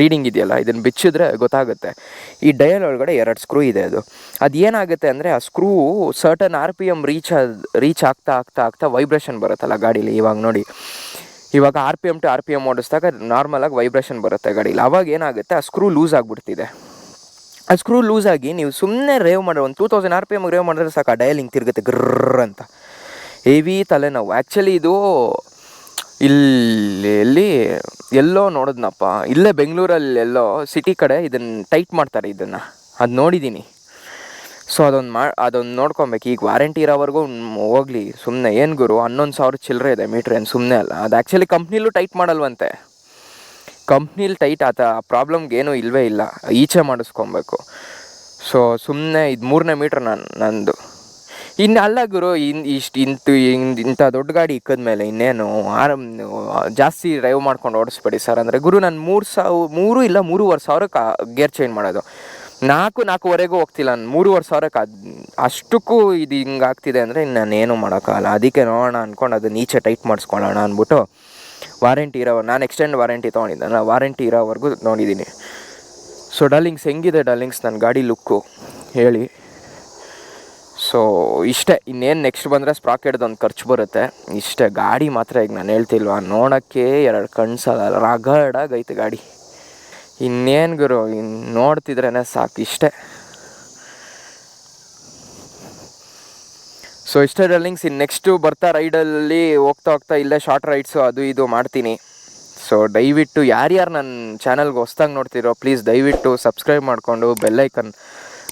ರೀಡಿಂಗ್ ಇದೆಯಲ್ಲ ಇದನ್ನು ಬಿಚ್ಚಿದ್ರೆ ಗೊತ್ತಾಗುತ್ತೆ. ಈ ಡಯಲ್ ಒಳಗಡೆ ಎರಡು ಸ್ಕ್ರೂ ಇದೆ ಅದು. ಅದು ಏನಾಗುತ್ತೆ ಅಂದರೆ ಆ screw certain R P M reach reach ಆಗ್ತಾ ಆಗ್ತಾ ಆಗ್ತಾ ವೈಬ್ರೇಷನ್ ಬರುತ್ತಲ್ಲ ಗಾಡೀಲಿ ಇವಾಗ ನೋಡಿ. ಇವಾಗ R P M to R P M ಓಡಿಸಿದಾಗ ನಾರ್ಮಲಾಗಿ ವೈಬ್ರೇಷನ್ ಬರುತ್ತೆ ಗಾಡೀಲಿ. ಅವಾಗ ಏನಾಗುತ್ತೆ, ಆ ಸ್ಕ್ರೂ ಲೂಸ್ ಆಗಿಬಿಡ್ತಿದೆ. ಆ ಸ್ಕ್ರೂ ಲೂಸ್ ಆಗಿ ನೀವು ಸುಮ್ಮನೆ ರೇವ್ ಮಾಡೋ ಒಂದು two thousand R P M rev ಮಾಡಿದ್ರೆ ಸಾಕು, ಆ ಡಯಲ್ ಹಿಂಗೆ ತಿರುಗುತ್ತೆ, ಗ್ರರ್ ಅಂತ. ಹೆವಿ ತಲೆನೋವು. ಆ್ಯಕ್ಚುಲಿ ಇದು ಇಲ್ಲಿ ಎಲ್ಲಿ ನೋಡಿದ್ನಪ್ಪ. ಇಲ್ಲೇ ಬೆಂಗಳೂರಲ್ಲಿ ಎಲ್ಲೋ ಸಿಟಿ ಕಡೆ ಇದನ್ನು ಟೈಟ್ ಮಾಡ್ತಾರೆ ಇದನ್ನು. ಅದು ನೋಡಿದ್ದೀನಿ ಸೊ ಅದೊಂದು ಮಾ, ಅದೊಂದು ನೋಡ್ಕೊಬೇಕು. ಈಗ ವಾರಂಟಿ ಇರೋವರೆಗೂ ಹೋಗ್ಲಿ. ಸುಮ್ಮನೆ ಏನು ಗುರು? ಹನ್ನೊಂದು ಸಾವಿರ ಚಿಲ್ಲರೆ ಇದೆ ಮೀಟ್ರ್ ಏನು? ಸುಮ್ಮನೆ ಅಲ್ಲ. ಅದು ಆ್ಯಕ್ಚುಲಿ ಕಂಪ್ನಿಲೂ ಟೈಟ್ ಮಾಡಲ್ವಂತೆ. ಕಂಪ್ನಿಲಿ ಟೈಟ್ ಆತ. ಆ ಪ್ರಾಬ್ಲಮ್ಗೇನು ಇಲ್ಲವೇ ಇಲ್ಲ. ಈಚೆ ಮಾಡಿಸ್ಕೊಬೇಕು. ಸೊ ಸುಮ್ಮನೆ ಇದು ಮೂರನೇ ಮೀಟ್ರ್ ನಾನು, ನಂದು. ಇನ್ನು ಅಲ್ಲ ಗುರು, ಇನ್ ಇಷ್ಟು ಇಂತು ಇಂಥ ದೊಡ್ಡ ಗಾಡಿ ಇಕ್ಕದ್ಮೇಲೆ ಇನ್ನೇನು ಆರಾಮ್ ಜಾಸ್ತಿ ಡ್ರೈವ್ ಮಾಡ್ಕೊಂಡು ಓಡಿಸ್ಬೇಡಿ ಸರ್ ಅಂದರೆ ಗುರು, ನಾನು ಮೂರು ಸಾವಿರ ಮೂರು ಇಲ್ಲ ಮೂರುವರೆ ಸಾವಿರಕ್ಕೆ ಗೇರ್ ಚೇಂಜ್ ಮಾಡೋದು. ನಾಲ್ಕು, ನಾಲ್ಕುವರೆಗೂ ಹೋಗ್ತಿಲ್ಲ ನಾನು. ಮೂರುವರೆ ಸಾವಿರಕ್ಕೆ. ಅದು ಅಷ್ಟಕ್ಕೂ ಇದು ಹಿಂಗೆ ಆಗ್ತಿದೆ ಅಂದರೆ ಇನ್ನು ನಾನೇನು ಮಾಡೋಕ್ಕಾಗಲ್ಲ. ಅದಕ್ಕೆ ನೋಡೋಣ ಅಂದ್ಕೊಂಡು ಅದು ನೀಚೆ ಟೈಟ್ ಮಾಡಿಸ್ಕೊಳ್ಳೋಣ ಅಂದ್ಬಿಟ್ಟು ವಾರಂಟಿ ಇರೋ ನಾನು ಎಕ್ಸ್ಟೆಂಡ್ ವಾರಂಟಿ ತೊಗೊಂಡಿದ್ದೆ. ನಾನು ವಾರಂಟಿ ಇರೋವರೆಗೂ ನೋಡಿದ್ದೀನಿ. ಸೊ ಡಾರ್ಲಿಂಗ್ಸ್ ಹೆಂಗಿದೆ ಡಾರ್ಲಿಂಗ್ಸ್ ನನ್ನ ಗಾಡಿ ಲುಕ್ಕು ಹೇಳಿ. ಸೊ ಇಷ್ಟೇ, ಇನ್ನೇನು ನೆಕ್ಸ್ಟ್ ಬಂದರೆ ಸ್ಪ್ರಾಕೆಟ್ದು ಒಂದು ಖರ್ಚು ಬರುತ್ತೆ. ಇಷ್ಟೇ, ಗಾಡಿ ಮಾತ್ರ ಈಗ ನಾನು ಹೇಳ್ತಿಲ್ವಾ? ನೋಡೋಕ್ಕೆ ಎರಡು ಕಣ್ಸಲ್ಲ ರಗಡಾಗೈತೆ ಗಾಡಿ. ಇನ್ನೇನು ಗುರು ಇನ್ನು ನೋಡ್ತಿದ್ರೇ ಸಾಕು, ಇಷ್ಟೇ. ಸೊ ಇಷ್ಟೇ ಡಲ್ಲಿಂಗ್ಸ್ ಇನ್ನು ನೆಕ್ಸ್ಟು ಬರ್ತಾ ರೈಡಲ್ಲಿ ಹೋಗ್ತಾ ಹೋಗ್ತಾ ಇಲ್ಲೇ ಶಾರ್ಟ್ ರೈಡ್ಸು ಅದು ಇದು ಮಾಡ್ತೀನಿ. ಸೊ ದಯವಿಟ್ಟು ಯಾರ್ಯಾರು ನನ್ನ ಚಾನಲ್ಗೆ ಹೊಸ್ದಾಗಿ ನೋಡ್ತಿರೋ ಪ್ಲೀಸ್ ದಯವಿಟ್ಟು ಸಬ್ಸ್ಕ್ರೈಬ್ ಮಾಡಿಕೊಂಡು ಬೆಲ್ಲೈಕನ್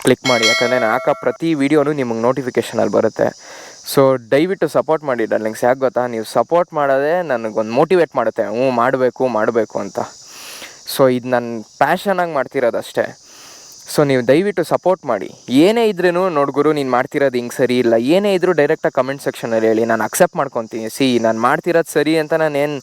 ಕ್ಲಿಕ್ ಮಾಡಿ. ಯಾಕಂದರೆ ನಾನು ಹಾಕೋ ಪ್ರತಿ ವೀಡಿಯೋನು ನಿಮಗೆ ನೋಟಿಫಿಕೇಷನಲ್ಲಿ ಬರುತ್ತೆ. ಸೊ ದಯವಿಟ್ಟು ಸಪೋರ್ಟ್ ಮಾಡಿ ಡರ್ಲಿಂಗ್ಸ್. ಯಾಕೆ ಗೊತ್ತಾ? ನೀವು ಸಪೋರ್ಟ್ ಮಾಡೋದೇ ನನಗೊಂದು ಮೋಟಿವೇಟ್ ಮಾಡುತ್ತೆ. ಹ್ಞೂ, ಮಾಡಬೇಕು ಮಾಡಬೇಕು ಅಂತ. ಸೊ ಇದು ನನ್ನ ಪ್ಯಾಷನಾಗಿ ಮಾಡ್ತಿರೋದಷ್ಟೇ ಸೊ ನೀವು ದಯವಿಟ್ಟು ಸಪೋರ್ಟ್ ಮಾಡಿ. ಏನೇ ಇದ್ರೂ ನೋಡ್ಗುರು ನೀನು ಮಾಡ್ತಿರೋದು ಹಿಂಗೆ ಸರಿ ಇಲ್ಲ. ಏನೇ ಇದ್ರೂ ಡೈರೆಕ್ಟಾಗಿ ಕಮೆಂಟ್ ಸೆಕ್ಷನಲ್ಲಿ ಹೇಳಿ. ನಾನು ಅಕ್ಸೆಪ್ಟ್ ಮಾಡ್ಕೊತೀನಿ. ಸಿ ನಾನು ಮಾಡ್ತಿರೋದು ಸರಿ ಅಂತ ನಾನೇನು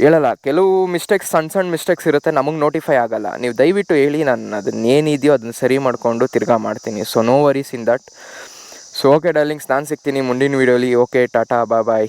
ಹೇಳಲ್ಲ, ಕೆಲವು ಮಿಸ್ಟೇಕ್ಸ್ ಸಣ್ಣ ಸಣ್ಣ ಮಿಸ್ಟೇಕ್ಸ್ ಇರುತ್ತೆ, ನಮಗೆ ನೋಟಿಫೈ ಆಗಲ್ಲ. ನೀವು ದಯವಿಟ್ಟು ಹೇಳಿ, ನಾನು ಅದನ್ನ ಏನಿದೆಯೋ ಅದನ್ನ ಸರಿ ಮಾಡಿಕೊಂಡು ತಿರ್ಗಾ ಮಾಡ್ತೀನಿ. So no worries in that so okay darlings ನಾನು ಸಿಗ್ತೀನಿ ಮುಂದಿನ ವೀಡಿಯೋಲಿ ಓಕೆ ಟಾಟಾ ಬಾಯ್ ಬಾಯ್